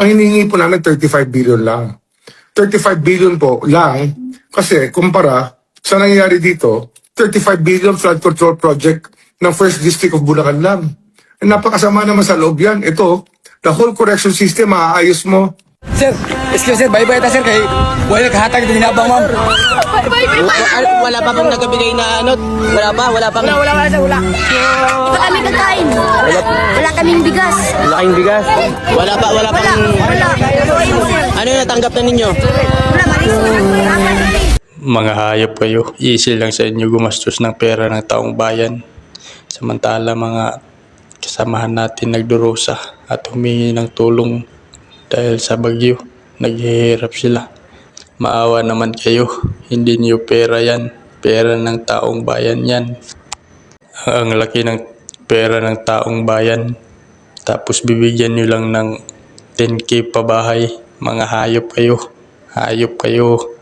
Ang hinihingi po namin 35 billion lang. 35 billion po lang kasi kumpara sa nangyayari dito, 35 billion flood control project ng First District of Bulacan lang. Eh, Napakasama naman sa loob yan. Ito, the whole correction system, maaayos mo. Sir, excuse sir, bye-bye ta sir kay wala naghatag din hinabang ma'am. Wala, wala pa bang nagabigay na ano? Wala pa? Wala pang... Wala wala wala. Wala kami kakain. Kaming bigas. Wala kayong bigas? Wala pa, wala Wala. pang... Wala. Ano yung natanggap na ninyo? Wala. Malis. Mga hayop kayo, easy lang sa inyo gumastos ng pera ng taong bayan. Samantala mga kasamahan natin nagdurusa at humingi ng tulong dahil sa bagyo, naghihirap sila. Maawa naman kayo, hindi niyo pera yan, pera ng taong bayan yan. Ang laki ng pera ng taong bayan, tapos bibigyan niyo lang ng 10k pabahay, mga hayop kayo, hayop kayo.